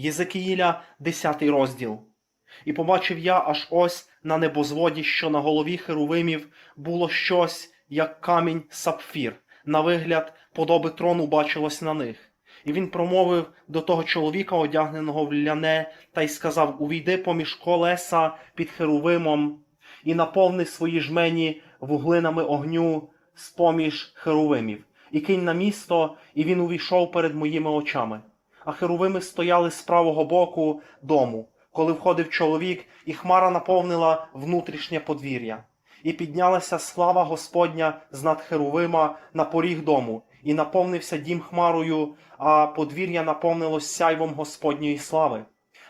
Єзекіїля, 10 розділ. І побачив я аж ось на небозводі, що на голові херувимів було щось, як камінь сапфір. На вигляд, подоби трону бачилось на них. І він промовив до того чоловіка, одягненого в ляне, та й сказав: Увійди поміж колеса під херувимом і наповни свої жмені вуглинами огню з поміж херувимів, і кинь на місто, і він увійшов перед моїми очами. А херувими стояли з правого боку дому, коли входив чоловік, і хмара наповнила внутрішнє подвір'я. І піднялася слава Господня з над Херувима на поріг дому, і наповнився дім хмарою, а подвір'я наповнилось сяйвом Господньої слави.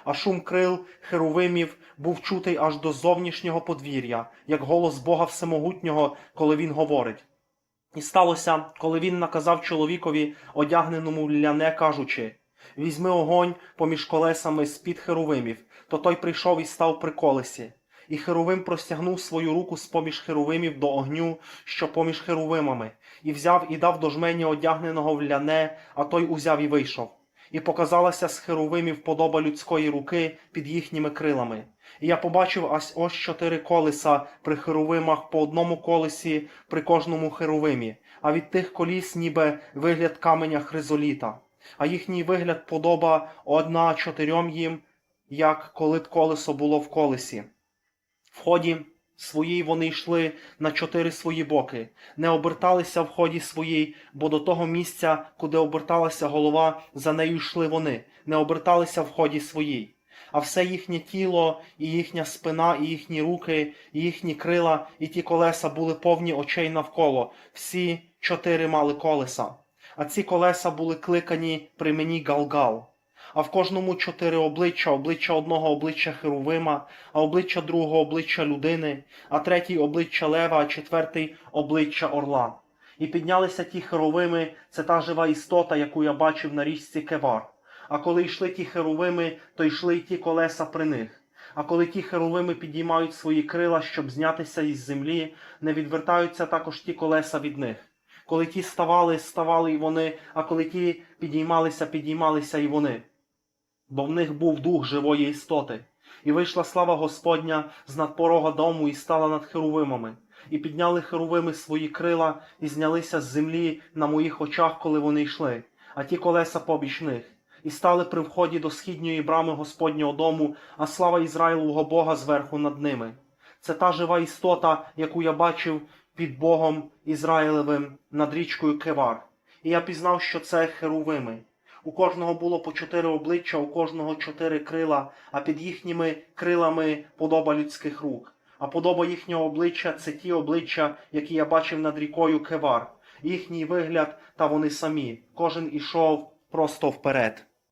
А шум крил Херувимів був чутий аж до зовнішнього подвір'я, як голос Бога Всемогутнього, коли він говорить. І сталося, коли він наказав чоловікові, одягненому ляне, кажучи: Візьми огонь поміж колесами з-під херувимів, то той прийшов і став при колесі. І херувим простягнув свою руку з поміж херувимів до огню, що поміж херувимами, і взяв і дав до жмені одягненого в ляне, а той узяв і вийшов. І показалася з херувимів подоба людської руки під їхніми крилами. І я побачив ось ось чотири колеса при херувимах по одному колесі при кожному херувимі, а від тих коліс ніби вигляд каменя хризоліта, а їхній вигляд подоба одна чотирьом їм, як коли б колесо було в колесі. В ході своїй вони йшли на чотири свої боки, не оберталися в ході своїй, бо до того місця, куди оберталася голова, за нею йшли вони, не оберталися в ході своїй. А все їхнє тіло, і їхня спина, і їхні руки, і їхні крила, і ті колеса були повні очей навколо. Всі чотири мали колеса. А ці колеса були кликані при мені Галгал. А в кожному чотири обличчя, обличчя одного обличчя Херувима, а обличчя другого обличчя людини, а третій обличчя лева, а четвертий обличчя орла. І піднялися ті херовими, це та жива істота, яку я бачив на річці Кевар. А коли йшли ті херовими, то йшли й ті колеса при них. А коли ті херовими підіймають свої крила, щоб знятися із землі, не відвертаються також ті колеса від них. Коли ті ставали, ставали і вони, а коли ті підіймалися, підіймалися і вони бо в них був дух живої істоти. І вийшла слава Господня з над порога дому і стала над херувимами, і підняли херувими свої крила, і знялися з землі на моїх очах, коли вони йшли, а ті колеса побіч них, і стали при вході до східньої брами Господнього дому, а слава Ізраїлового Бога зверху над ними. Це та жива істота, яку я бачив під Богом Ізраїлевим над річкою Кевар. І я пізнав, що це херувими. У кожного було по чотири обличчя, у кожного чотири крила, а під їхніми крилами подоба людських рук. А подоба їхнього обличчя це ті обличчя, які я бачив над рікою Кевар. Їхній вигляд та вони самі. Кожен ішов просто вперед.